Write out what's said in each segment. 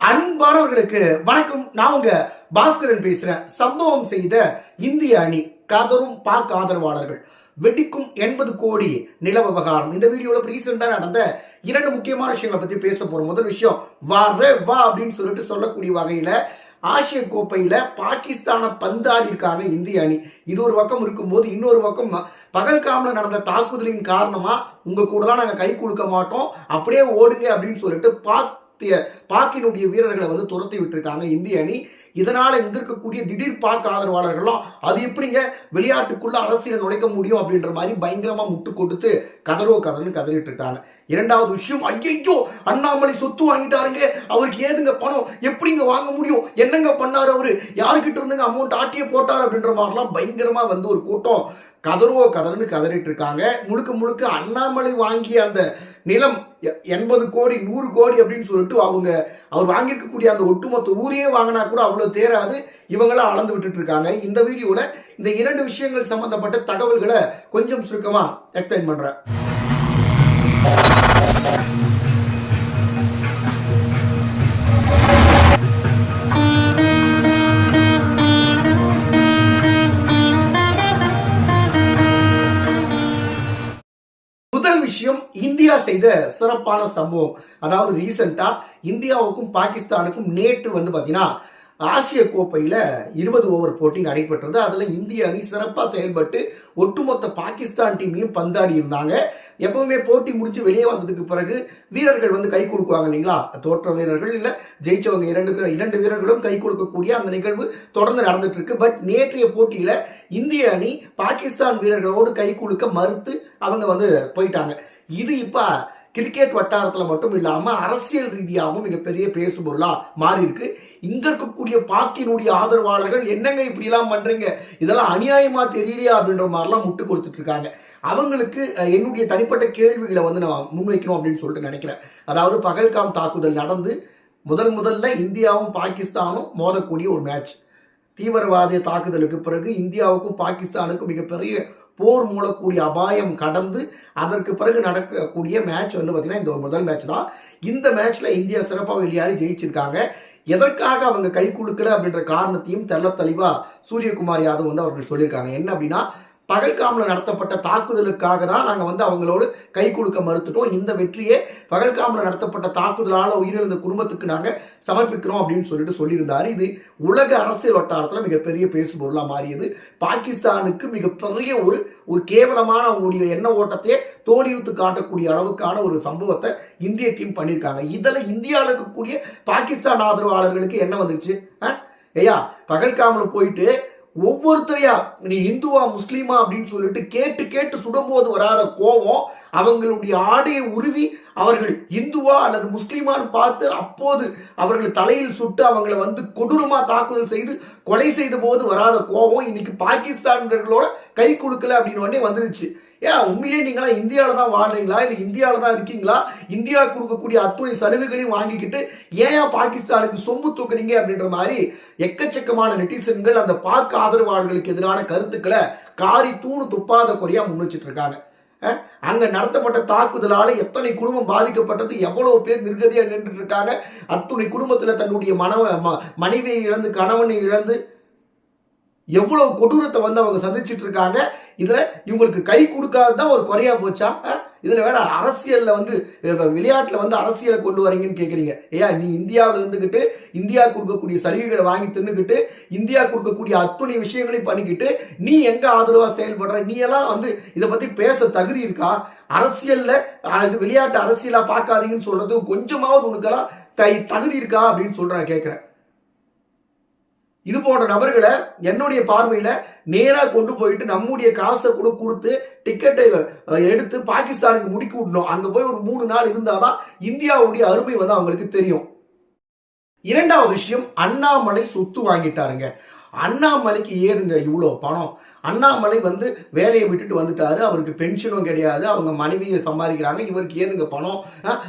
அன்பானவர்களுக்கு வணக்கம். நான் உங்க பாஸ்கரன் பேசுறேன் சம்பவம் செய்த இந்திய அணி கதரும் பாக் ஆதரவாளர்கள். வெடிக்கும் எண்பது கோடி நில விவகாரம். இந்த வீடியோல ரீசெண்டா நடந்த இரண்டு முக்கியமான விஷயங்களை பத்தி பேச போறோம். முதல் விஷயம் வா ரே வா அப்படின்னு சொல்லிட்டு சொல்லக்கூடிய வகையில ஆசிய கோப்பையில பாகிஸ்தானை பந்தாடி இருக்காங்க இந்திய அணி. இது ஒரு பக்கம் இருக்கும்போது இன்னொரு பக்கம் பகல்காமில் நடந்த தாக்குதலின் காரணமா உங்க தான் நாங்க கை கொடுக்க மாட்டோம். அப்படியே ஓடுங்க அப்படின்னு சொல்லிட்டு பாக் பாக்கினுடைய வீரர்களை வந்து துரத்தி விட்டுருக்காங்க இந்திய அணி. இதனால் இங்கே இருக்கக்கூடிய திடீர் பாக் ஆதரவாளர்கள்லாம் அது எப்படிங்க விளையாட்டுக்குள்ள அரசியல் நுழைக்க முடியும் அப்படின்ற மாதிரி பயங்கரமாக முட்டு கொடுத்து கதறோ கதறுன்னு கதறிட்டு இருக்காங்க. இரண்டாவது விஷயம் ஐயோ அண்ணாமலை சொத்து வாங்கிட்டாருங்க. அவருக்கு ஏதுங்க பணம்? எப்படிங்க வாங்க முடியும்? என்னங்க பண்ணார் அவரு? யாருக்கிட்ட இருந்துங்க அமௌண்ட் ஆட்டியே போட்டார் அப்படின்ற மாதிரிலாம் பயங்கரமாக வந்து ஒரு கூட்டம் கதறுவோ கதறுன்னு கதறிட்டு இருக்காங்க. முழுக்க முழுக்க அண்ணாமலை வாங்கிய அந்த நிலம் எ- எண்பது கோடி நூறு கோடி அப்படின்னு சொல்லிட்டு அவங்க அவர் வாங்கியிருக்கக்கூடிய அந்த ஒட்டுமொத்த ஊரையே வாங்கினா கூட அவ்வளோ தேராது. இவங்களாம் அளந்து விட்டுட்டு இருக்காங்க இந்த வீடியோவில் இந்த இரண்டு விஷயங்கள் சம்பந்தப்பட்ட தகவல்களை கொஞ்சம் சுருக்கமாக எக்ஸ்பிளைன் பண்ணுறேன் செய்த சிறப்பான சம்பவம். அதாவது ரீசெண்டாக இந்தியாவுக்கும் பாகிஸ்தானுக்கும் நேற்று வந்து பார்த்தீங்கன்னா ஆசிய கோப்பையில் இருபது ஓவர் போட்டி நடைபெற்றது. அதில் இந்திய அணி சிறப்பாக செயல்பட்டு ஒட்டுமொத்த பாகிஸ்தான் டீமையும் பந்தாடி இருந்தாங்க. எப்பவுமே போட்டி முடிஞ்சு வெளியே வந்ததுக்கு பிறகு வீரர்கள் வந்து கை கொடுக்குவாங்க இல்லைங்களா? தோற்ற வீரர்கள் இல்லை ஜெயிச்சவங்க இரண்டு பேர் இரண்டு வீரர்களும் கை கொடுக்கக்கூடிய அந்த நிகழ்வு தொடர்ந்து நடந்துட்டு இருக்கு. பட் நேற்றைய போட்டியில் இந்திய அணி பாகிஸ்தான் வீரர்களோடு கை குலுக்க மறுத்து அவங்க வந்து போயிட்டாங்க. இது இப்ப கிரிக்கெட் வட்டாரத்துல மட்டும் இல்லாம அரசியல் ரீதியாகவும் மிகப்பெரிய பேசுபொருளா மாறி இருக்கு இங்க இருக்கக்கூடிய பாக்கினுடைய ஆதரவாளர்கள் என்னங்க இப்படி எல்லாம் பண்றீங்க? இதெல்லாம் அநியாயமா தெரியலையா அப்படின்ற மாதிரிலாம் முட்டு கொடுத்துட்டு இருக்காங்க. அவங்களுக்கு என்னுடைய தனிப்பட்ட கேள்விகளை வந்து நான் முன்வைக்கணும் அப்படின்னு சொல்லிட்டு நினைக்கிறேன். அதாவது பகல்காம் தாக்குதல் நடந்து முதல் முதல்ல இந்தியாவும் பாகிஸ்தானும் மோதக்கூடிய ஒரு மேட்ச் தீவிரவாத தாக்குதலுக்கு பிறகு இந்தியாவுக்கும் பாகிஸ்தானுக்கும் மிகப்பெரிய போர் மூலக்கூடிய அபாயம் கடந்து அதற்கு பிறகு நடக்கக்கூடிய மேட்ச் வந்து பார்த்தீங்கன்னா இந்த ஒரு முதல் மேட்ச் தான். இந்த மேட்ச்ல இந்தியா சிறப்பாக விளையாடி ஜெயிச்சிருக்காங்க. எதற்காக அவங்க கை கொடுக்கல அப்படின்ற காரணத்தையும் தெள்ள தெளிவாக சூரியகுமார் யாதவ் வந்து அவர்கள் சொல்லியிருக்காங்க. என்ன அப்படின்னா பகல்காமில் நடத்தப்பட்ட தாக்குதலுக்காக தான் நாங்கள் வந்து அவங்களோடு கை கொடுக்க மறுத்துட்டோம். இந்த வெற்றியே பகல்காமில் நடத்தப்பட்ட தாக்குதலால் உயிரிழந்த குடும்பத்துக்கு நாங்கள் சமர்ப்பிக்கிறோம் அப்படின்னு சொல்லிட்டு சொல்லியிருந்தார். இது உலக அரசியல் வட்டாரத்தில் மிகப்பெரிய பேசுபொருளாக மாறியது. பாகிஸ்தானுக்கு மிகப்பெரிய ஒரு ஒரு கேவலமான அவங்களுடைய எண்ண ஓட்டத்தையே தோலியுத்து காட்டக்கூடிய அளவுக்கான ஒரு சம்பவத்தை இந்திய டீம் பண்ணியிருக்காங்க. இதில் இந்தியாவில் இருக்கக்கூடிய பாகிஸ்தான் ஆதரவாளர்களுக்கு என்ன வந்துருச்சு? ஆ? ஐயா பகல்காமில் போயிட்டு ஒவ்வொருத்தரையா நீ இந்துவா முஸ்லீமா? அப்படின்னு சொல்லிட்டு கேட்டு கேட்டு சுடும்போது வராத கோபம் அவங்களுடைய ஆடையை உருவி அவர்கள் இந்துவா அல்லது முஸ்லீமான்னு பார்த்து அப்போது அவர்கள் தலையில் சுட்டு அவங்கள வந்து கொடூரமாக தாக்குதல் செய்து கொலை செய்த போது வராத கோபம் இன்னைக்கு பாகிஸ்தான்களோட கை கொடுக்கல அப்படின்னு உடனே வந்துருச்சு. ஏன் உண்மையிலேயே நீங்களாம் இந்தியாவில் தான் வாழ்றீங்களா? இல்லை இந்தியாவில் தான் இருக்கீங்களா? இந்தியா கொடுக்கக்கூடிய அத்துணை சலுகைகளையும் வாங்கிக்கிட்டு ஏன் பாகிஸ்தானுக்கு சொம்பு தூக்குறீங்க அப்படின்ற மாதிரி எக்கச்சக்கமான நெட்டிசன்கள் அந்த பாக் ஆதரவாளர்களுக்கு எதிரான கருத்துக்களை காரி தூணு துப்பாத குறையாக முன் வச்சுட்டு இருக்காங்க. அங்கே நடத்தப்பட்ட தாக்குதலால் எத்தனை குடும்பம் பாதிக்கப்பட்டது எவ்வளோ பேர் நிர்கதியா நின்றுட்டு இருக்காங்க அத்துணை குடும்பத்தில் தன்னுடைய மனவ ம- மனைவியை இழந்து கணவனை இழந்து எவ்வளவு கொடூரத்தை வந்து அவங்க சந்திச்சுட்டு இருக்காங்க? இதுல இவங்களுக்கு கை கொடுக்காததான் ஒரு குறையா போச்சா? இதில் இதுல வேற அரசியல்ல வந்து அஹ், விளையாட்டுல வந்து அரசியலை கொண்டு வரீங்கன்னு கேக்குறீங்க. ஐயா நீ இந்தியாவில் இருந்துகிட்டு இந்தியா கொடுக்கக்கூடிய சலுகைகளை வாங்கி தின்னுக்கிட்டு இந்தியா கொடுக்கக்கூடிய அத்துணை விஷயங்களையும் பண்ணிக்கிட்டு நீ எங்க ஆதரவா செயல்படுற? நீ எல்லாம் வந்து இதை பத்தி பேச தகுதி இருக்கா? அரசியல்ல விளையாட்டு அரசியலா பார்க்காதீங்கன்னு சொல்றது கொஞ்சமாவது உனக்கெல்லாம் தை- தகுதி இருக்கா அப்படின்னு சொல்றேன் கேட்குறேன் இது போன்ற நபர்களை என்னுடைய பார்வையில் நேராக கொண்டு போயிட்டு நம்முடைய காசை கூட கொடுத்து டிக்கெட்டை எடுத்து பாகிஸ்தானுக்கு முடிக்க விடணும். அங்கே போய் ஒரு மூணு நாள் இருந்தாதான் இந்தியாவுடைய அருமை வந்து அவங்களுக்கு தெரியும். இரண்டாவது விஷயம் அண்ணாமலை சொத்து வாங்கிட்டாருங்க. அண்ணாமலைக்கு ஏதுங்க இவ்வளோ பணம்? அண்ணாமலை வந்து வேலையை விட்டுட்டு வந்துட்டாரு. அவருக்கு பென்ஷனும் கிடையாது. அவங்க மனைவியை சம்பாதிக்கிறாங்க. இவருக்கு ஏதுங்க பணம்?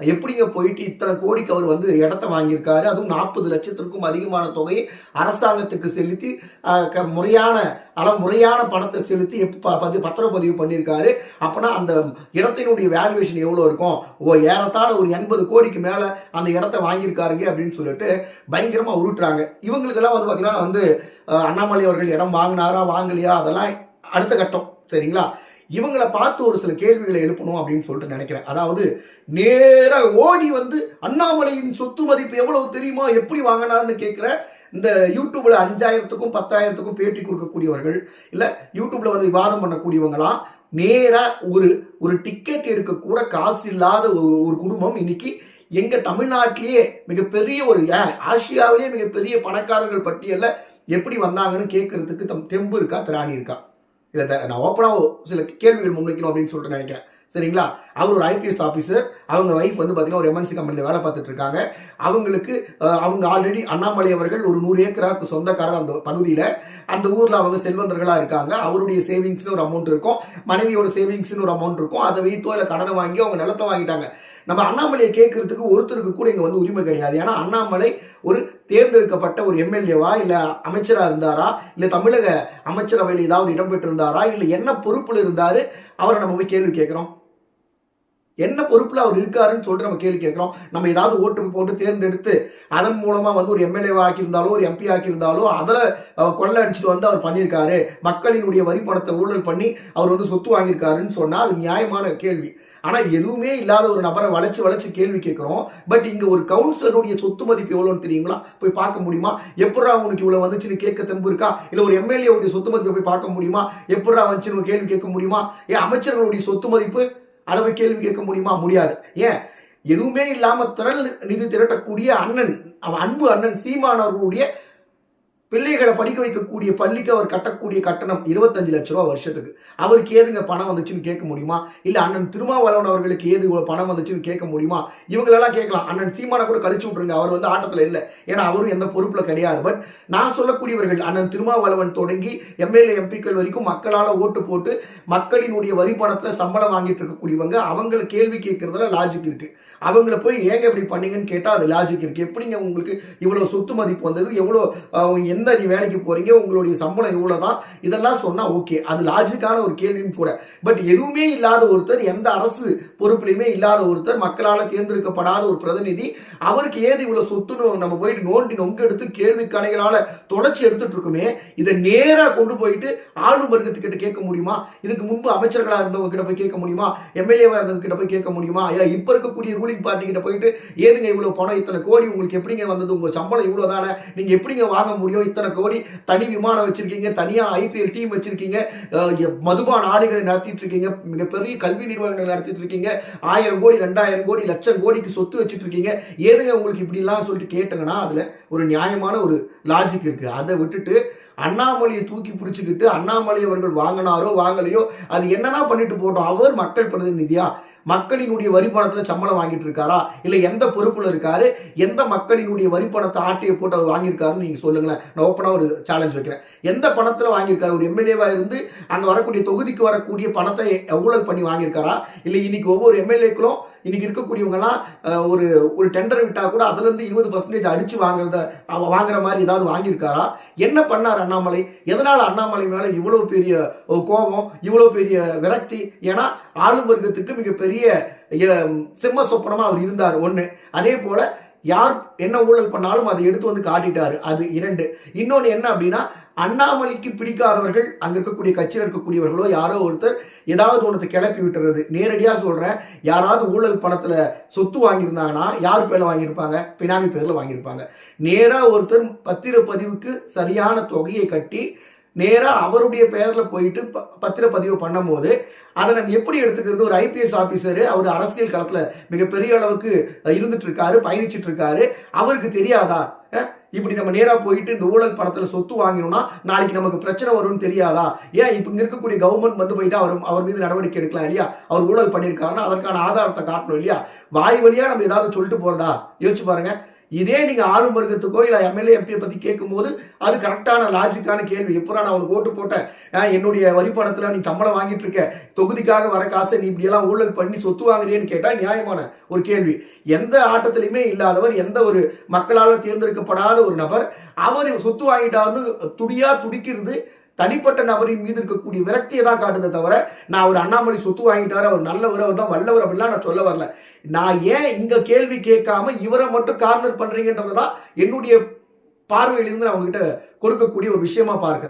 எப்படிங்க போயிட்டு இத்தனை கோடிக்கு அவர் வந்து இடத்த வாங்கியிருக்காரு? அதுவும் நாற்பது லட்சத்திற்கும் அதிகமான தொகையை அரசாங்கத்துக்கு செலுத்தி க- முறையான அளவு முறையான பணத்தை செலுத்தி எப்போ பதி பத்திரப்பதிவு பண்ணியிருக்காரு. அப்போனா அந்த இடத்தினுடைய வேல்யூவேஷன் எவ்வளோ இருக்கும்? ஓ ஏறத்தாழ ஒரு எண்பது கோடிக்கு மேலே அந்த இடத்த வாங்கியிருக்காருங்க அப்படின்னு சொல்லிட்டு பயங்கரமாக உருட்டுறாங்க. இவங்களுக்கெல்லாம் வந்து பார்த்தீங்கன்னா வந்து அண்ணாமலை அவர்கள் இடம் வாங்கினாரா வாங்கலையா? அதெல்லாம் அடுத்த கட்டம் சரிங்களா? இவங்களை பார்த்து ஒரு சில கேள்விகளை எழுப்பணும் அப்படின்னு சொல்லிட்டு நினைக்கிறேன். அதாவது நேராக ஓடி வந்து அண்ணாமலையின் சொத்து மதிப்பு எவ்வளவு தெரியுமா? எப்படி வாங்கினாருன்னு கேட்குற இந்த யூடியூப்ல அஞ்சாயிரத்துக்கும் பத்தாயிரத்துக்கும் பேட்டி கொடுக்கக்கூடியவர்கள் இல்லை யூடியூப்ல வந்து விவாதம் பண்ணக்கூடியவங்களாம் நேராக ஒரு ஒரு டிக்கெட் எடுக்கக்கூட காசு இல்லாத ஒரு ஒரு குடும்பம் இன்னைக்கு எங்கள் தமிழ்நாட்டிலேயே மிகப்பெரிய ஒரு ஆசியாவிலேயே மிகப்பெரிய பணக்காரர்கள் பட்டியலில் எப்படி வந்தாங்கன்னு கேட்கறதுக்கு தம் தெம்பு இருக்கா திராணி இருக்கா? இல்லை த- நான் ஓப்பனாக சில கேள்விகள் முன்வைக்கணும் அப்படின்னு சொல்லிட்டு நினைக்கிறேன். சரிங்களா? அவர் ஒரு ஐபிஎஸ் ஆஃபீஸர் அவங்க ஒய்ஃப் வந்து பார்த்தீங்கன்னா ஒரு எம்என்சி கம்பெனியில் வேலை பார்த்துட்டு இருக்காங்க. அவங்களுக்கு அவங்க ஆல்ரெடி அண்ணாமலை அவர்கள் ஒரு நூறு ஏக்கராக்கு சொந்தக்காரர் அந்த பகுதியில். அந்த ஊரில் அவங்க செல்வந்தர்களாக இருக்காங்க. அவருடைய சேவிங்ஸ்னு ஒரு அமௌண்ட் இருக்கும். மனைவியோட சேவிங்ஸ்னு ஒரு அமௌண்ட் இருக்கும். அதை வைத்தோ இல்லை கடனை வாங்கி அவங்க நிலத்தை வாங்கிட்டாங்க. நம்ம அண்ணாமலையை கேட்கறதுக்கு ஒருத்தருக்கு கூட இங்கே வந்து உரிமை கிடையாது. ஏன்னா அண்ணாமலை ஒரு தேர்ந்தெடுக்கப்பட்ட ஒரு எம்எல்ஏவா இல்லை அமைச்சராக இருந்தாரா இல்லை தமிழக அமைச்சரவையில் ஏதாவது இடம்பெற்றிருந்தாரா இல்லை என்ன பொறுப்பில் இருந்தார் அவரை நம்ம போய் கேள்வி கேட்குறோம். என்ன பொறுப்பில் அவர் இருக்காருன்னு சொல்லிட்டு நம்ம கேள்வி கேட்குறோம். நம்ம ஏதாவது ஓட்டு போட்டு தேர்ந்தெடுத்து அதன் மூலமாக வந்து ஒரு எம்எல்ஏ ஆக்கியிருந்தாலோ ஒரு எம்பி ஆக்கியிருந்தாலோ அதில் கொள்ளை அடிச்சுட்டு வந்து அவர் பண்ணியிருக்காரு. மக்களினுடைய வரி பணத்தை ஊழல் பண்ணி அவர் வந்து சொத்து வாங்கியிருக்காருன்னு சொன்னால் அது நியாயமான கேள்வி. ஆனால் எதுவுமே இல்லாத ஒரு நபரை வளைச்சு வளைச்சு கேள்வி கேட்குறோம். பட் இங்கே ஒரு கவுன்சிலருடைய சொத்து மதிப்பு எவ்வளோன்னு தெரியுங்களா? போய் பார்க்க முடியுமா? எப்படா உனக்கு இவ்வளோ வந்துச்சுன்னு கேட்க தெம்பு இருக்கா? இல்லை ஒரு எம்எல்ஏவுடைய சொத்து மதிப்பை போய் பார்க்க முடியுமா? எப்படா வந்துச்சுன்னு கேள்வி கேட்க முடியுமா? ஏன் அமைச்சர்களுடைய சொத்து மதிப்பு அதை போய் கேள்வி கேட்க முடியுமா? முடியாது. ஏன்? எதுவுமே இல்லாமல் திரள் நிதி திரட்டக்கூடிய அண்ணன் அவன் அன்பு அண்ணன் சீமானவர்களுடைய பிள்ளைகளை படிக்க வைக்கக்கூடிய பள்ளிக்கு அவர் கட்டக்கூடிய கட்டணம் இருபத்தஞ்சு லட்ச ரூபா வருஷத்துக்கு. அவருக்கு ஏதுங்க பணம் வந்துச்சுன்னு கேட்க முடியுமா? இல்ல அண்ணன் திருமாவளவன் அவர்களுக்கு ஏது பணம் வந்துச்சுன்னு கேட்க முடியுமா? இவங்களெல்லாம் கேட்கலாம். அண்ணன் சீமானை கூட கழிச்சு விட்டுருங்க. அவர் வந்து ஆட்டத்தில் இல்லை. ஏன்னா அவரும் எந்த பொறுப்புல கிடையாது. பட் நான் சொல்லக்கூடியவர்கள் அண்ணன் திருமாவளவன் தொடங்கி எம்எல்ஏ எம்பிக்கள் வரைக்கும் மக்களால் ஓட்டு போட்டு மக்களினுடைய வரி பணத்தில் சம்பளம் வாங்கிட்டு இருக்கக்கூடியவங்க அவங்கள கேள்வி கேட்கறதுல லாஜிக் இருக்கு. அவங்கள போய் ஏங்க இப்படி பண்ணீங்கன்னு கேட்டால் அது லாஜிக் இருக்கு. எப்படிங்க உங்களுக்கு இவ்வளவு சொத்து மதிப்பு வந்தது? எவ்வளோ எந்த நீ வேலைக்கு போறீங்க உங்களுடைய சம்பளம் இவ்வளவுதான் இதெல்லாம் சொன்னா ஓகே அது லாஜிக்கான ஒரு கேள்வியும் கூட. பட் எதுவுமே இல்லாத ஒருத்தர் எந்த அரசு பொறுப்புலையுமே இல்லாத ஒருத்தர் மக்களால் தேர்ந்தெடுக்கப்படாத ஒரு பிரதிநிதி அவருக்கு ஏது இவ்வளவு சொத்துன்னு நம்ம போயிட்டு நோண்டி நொங்கு எடுத்து கேள்வி கணைகளால தொடச்சி எடுத்துட்டு இருக்குமே இதை நேராக கொண்டு போயிட்டு ஆளும் வர்க்கத்துக்கிட்ட கேட்க முடியுமா? இதுக்கு முன்பு அமைச்சர்களாக இருந்தவங்க கிட்ட போய் கேட்க முடியுமா? எம்எல்ஏவா இருந்தவங்க கிட்ட போய் கேட்க முடியுமா? ஏன் இப்ப இருக்கக்கூடிய ரூலிங் பார்ட்டி கிட்ட போயிட்டு ஏதுங்க இவ்வளவு பணம் இத்தனை கோடி உங்களுக்கு எப்படிங்க வந்தது? உங்க சம்பளம் இவ்வளவு தானே நீங்க எப்படிங்க வாங்க முடியும்? இத்தனை கோடி தனி விமானம் வச்சிருக்கீங்க தனியா ஐபிஎல் டீம் வச்சிருக்கீங்க மதுபான ஆலைகளை நடத்திட்டு இருக்கீங்க மிகப்பெரிய கல்வி நிறுவனங்கள் நடத்திட்டு இருக்கீங்க ஆயிரம் கோடி ரெண்டாயிரம் கோடி லட்சம் கோடிக்கு சொத்து வச்சுட்டு இருக்கீங்க. ஏதுங்க உங்களுக்கு இப்படிலாம் சொல்லிட்டு கேட்டாங்கன்னா அதுல ஒரு நியாயமான ஒரு லாஜிக் இருக்கு. அதை விட்டுட்டு அண்ணாமலையை தூக்கி பிடிச்சிக்கிட்டு அண்ணாமலை அவர்கள் வாங்கினாரோ வாங்கலையோ அது என்னன்னா பண்ணிட்டு போட்டோம். அவர் மக்கள் பிரதிநிதியா? மக்களினுடைய வரிப்பணத்தில் சம்பளம் வாங்கிட்டு இருக்காரா இல்லை எந்த பொறுப்பில் இருக்காரு? எந்த மக்களினுடைய வரிப்பணத்தை ஆட்டையை போட்டு அவர் வாங்கியிருக்காருன்னு நீங்கள் சொல்லுங்களேன். நான் ஓப்பனாக ஒரு சேலஞ்ச் வைக்கிறேன். எந்த பணத்தில் வாங்கியிருக்காரு? ஒரு எம்எல்ஏவாக இருந்து அங்கே வரக்கூடிய தொகுதிக்கு வரக்கூடிய பணத்தை எவ்வளவு பண்ணி வாங்கியிருக்காரா? இல்லை இன்னைக்கு ஒவ்வொரு எம்எல்ஏக்களும் இன்னைக்கு இருக்கக்கூடியவங்கலாம் ஒரு ஒரு டெண்டர் விட்டால் கூட அதுலேருந்து இருபது பர்சன்டேஜ் அடித்து வாங்குறத அவள் வாங்குற மாதிரி ஏதாவது வாங்கியிருக்காரா? என்ன பண்ணார் அண்ணாமலை? எதனால் அண்ணாமலை மேலே இவ்வளோ பெரிய கோபம் இவ்வளோ பெரிய விரக்தி? ஏன்னா ஆளும் வர்க்கத்துக்கு மிகப்பெரிய சிம்ம சொப்பனமாக அவர் இருந்தார் ஒன்று அதே போல் யார் என்ன ஊழல் பண்ணாலும் அதை எடுத்து வந்து காட்டிட்டாரு அது இரண்டு. இன்னொன்று என்ன அப்படின்னா அண்ணாமலைக்கு பிடிக்காதவர்கள் அங்க இருக்கக்கூடிய கட்சியில் இருக்கக்கூடியவர்களோ யாரோ ஒருத்தர் ஏதாவது ஒன்றத்தை கிளப்பி விட்டுறது. நேரடியா சொல்றேன் யாராவது ஊழல் பணத்துல சொத்து வாங்கியிருந்தாங்கன்னா யார் பேர்ல வாங்கியிருப்பாங்க? பினாமி பேர்ல வாங்கியிருப்பாங்க. நேரா ஒருத்தர் பத்திரப்பதிவுக்கு சரியான தொகையை கட்டி நேராக அவருடைய பேரில் போயிட்டு ப- பத்திரப்பதிவு பண்ணும்போது அதை நம்ம எப்படி எடுத்துக்கிறது? ஒரு ஐபிஎஸ் ஆஃபீஸர் அவர் அரசியல் களத்தில் மிகப்பெரிய அளவுக்கு இருந்துட்டு இருக்காரு பயணிச்சுட்டு இருக்காரு. அவருக்கு தெரியாதா? இப்படி நம்ம நேரா போயிட்டு இந்த ஊழல் பணத்துல சொத்து வாங்கினோம்னா நாளைக்கு நமக்கு பிரச்சனை வரும்னு தெரியாதா? ஏன் இப்ப இங்க இருக்கக்கூடிய கவர்மெண்ட் வந்து போயிட்டு அவர் அவர் மீது நடவடிக்கை எடுக்கலாம் இல்லையா? அவர் ஊழல் பண்ணியிருக்காருன்னா அதற்கான ஆதாரத்தை காட்டணும் இல்லையா? வாய் வழியா நம்ம ஏதாவது சொல்லிட்டு போறதா? யோசிச்சு பாருங்க. இதே நீங்க ஆளும் வர்க்கத்துக்கோ இல்ல எம்எல்ஏ எம்பியை பத்தி கேட்கும்போது அது கரெக்டான லாஜிக்கான கேள்வி. எப்படா நான் அவனுக்கு ஓட்டு போட்டேன் என்னுடைய வரி பணத்துல நீ சம்பளம் வாங்கிட்டு இருக்க. தொகுதிக்காக வர காசை நீ இப்படி எல்லாம் ஊழல் பண்ணி சொத்து வாங்குறியன்னு கேட்டா நியாயமான ஒரு கேள்வி. எந்த ஆட்டத்திலையுமே இல்லாதவர் எந்த ஒரு மக்களால் தேர்ந்தெடுக்கப்படாத ஒரு நபர் அவர் சொத்து வாங்கிட்டாருன்னு துடியா துடிக்கிறது தனிப்பட்ட நபரின் மீது இருக்கக்கூடிய விரக்தியை தான் காட்டுதே தவிர நான் ஒரு அண்ணாமலை சொத்து வாங்கிட்டாரு அவர் நல்ல உறவு தான் வல்லவர் அப்படிலாம் நான் சொல்ல வரல. நான் ஏன் இங்க கேள்வி கேட்காம இவரை மட்டும் கார்னர் பண்றீங்கன்றதான் என்னுடைய பார்வையிலிருந்து நான் உங்ககிட்ட கொடுக்கக்கூடிய ஒரு விஷயமா பார்க்கிறேன்.